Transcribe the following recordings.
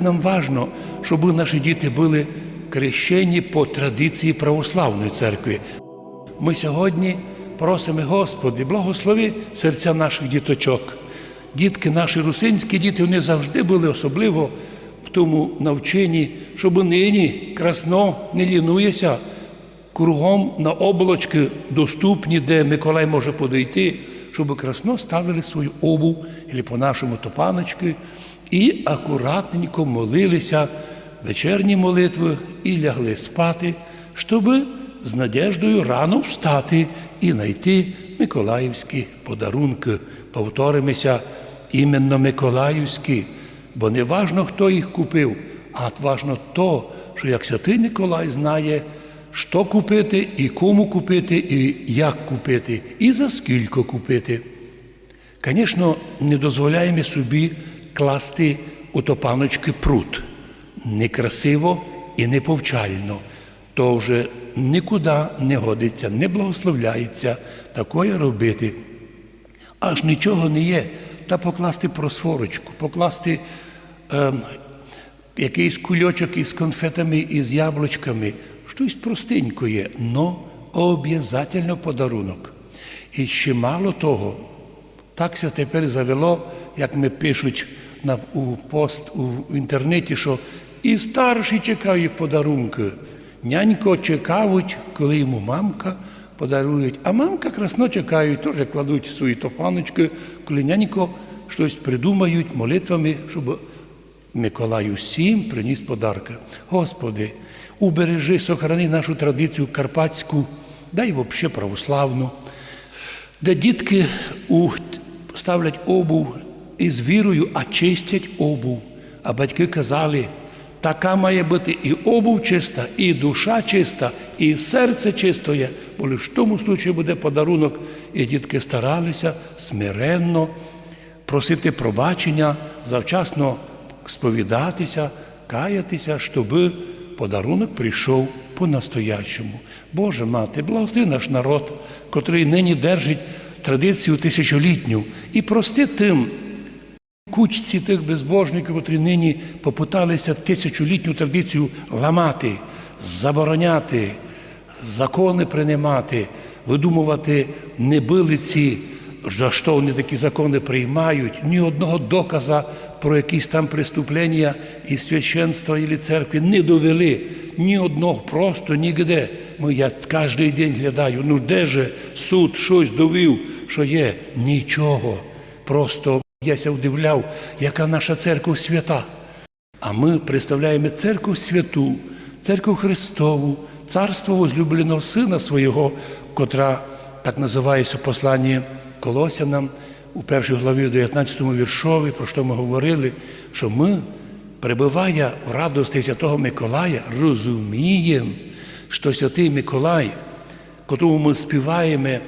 Нам важно, щоб наші діти були крещені по традиції православної церкви. Ми сьогодні просимо, Господи, благослови серця наших діточок. Дітки, наші русинські діти, вони завжди були особливо в тому навченні, щоб нині красно не лінуєся, кругом на облачки доступні, де Миколай може подойти, щоб красно ставили свою обув, або по-нашому топаночки, і акуратненько молилися вечірні молитви і лягли спати, щоб з надіждою рано встати і знайти миколаївські подарунки. Повторимося, іменно миколаївські, бо не важно, хто їх купив, а важно то, що як святий Николай знає, що купити, і кому купити, і як купити, і за скільки купити. Звісно, не дозволяємо собі класти у топаночки пруд. Некрасиво і неповчально. То вже нікуди не годиться, не благословляється такое робити. Аж нічого не є. Та покласти просфорочку, покласти ем, якийсь кульочок із конфетами і з яблучками. Щось простенькое, но обов'язательно подарунок. І ще мало того, так це тепер завело, як ми пишуть на, у пост у інтернеті, що і старші чекають подарунки. Нянько чекають, коли йому мамка подарують, а мамка красно чекають, теж кладуть свої топаночки, коли нянько щось придумають молитвами, щоб Миколай усім приніс подарки. Господи, убережи, сохрани нашу традицію карпатську, дай взагалі православну, де дітки ставлять обув із вірою, а чистять обув. А батьки казали, така має бути і обув чиста, і душа чиста, і серце чистоє, бо в тому случаї буде подарунок. І дітки старалися смиренно просити пробачення, завчасно сповідатися, каятися, щоб подарунок прийшов по-настоящому. Боже мати, благослови наш народ, котрий нині держить традицію тисячолітню, і прости тим кучці тих безбожників, котрі нині попиталися тисячолітню традицію ламати, забороняти, закони приймати, видумувати небилиці, за що вони такі закони приймають, ні одного доказа про якісь там преступлення і священства і церкви не довели. Ні одного, просто нігде. Ми я кожен день глядаю, ну де же суд щось довів, що є? Нічого. Просто яся удивляв, яка наша церква свята. А ми представляємо церкву святу, церкву Христову, царство возлюбленого Сина свого, котра так називається послання Колосянам у першій главі, в 19 віршові, про що ми говорили, що ми, перебуває в радості Святого Миколая, розуміємо, що Святий Миколай, котрому ми співаємо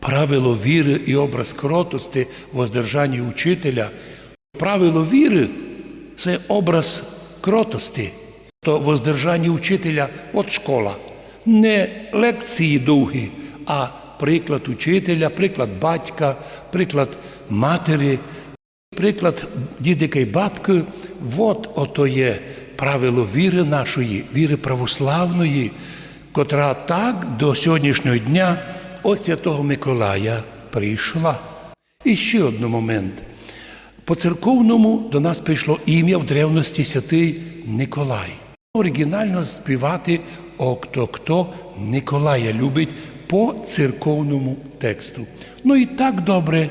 правило віри і образ кротости в воздержанні учителя, правило віри це образ кротости, то воздержання учителя от школа. Не лекції довгі, а приклад учителя, приклад батька, приклад матері, приклад дідика і бабки. От ото є правило віри нашої, віри православної, котра так до сьогоднішнього дня от Святого Миколая прийшла. І ще один момент. По церковному до нас прийшло ім'я в древності святий Николай. Оригінально співати «О, хто хто Николая любить по церковному тексту. Ну і так добре,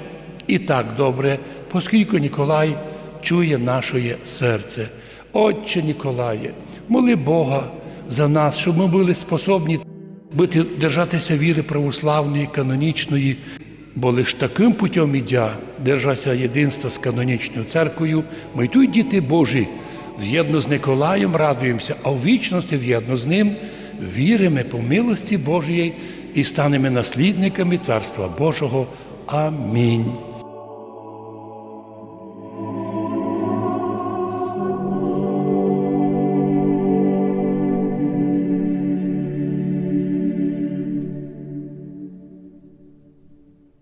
і так добре, оскільки Ніколай чує наше серце. Отче Ніколає, моли Бога за нас, щоб ми були способні бути, держатися віри православної, канонічної, бо лише таким путем ідя держася єдинства з канонічною церквою, ми тут діти Божі, в'єдно з Николаєм радуємося, а в вічності в'єдно з ним віримо по милості Божої і станемо наслідниками Царства Божого. Амінь.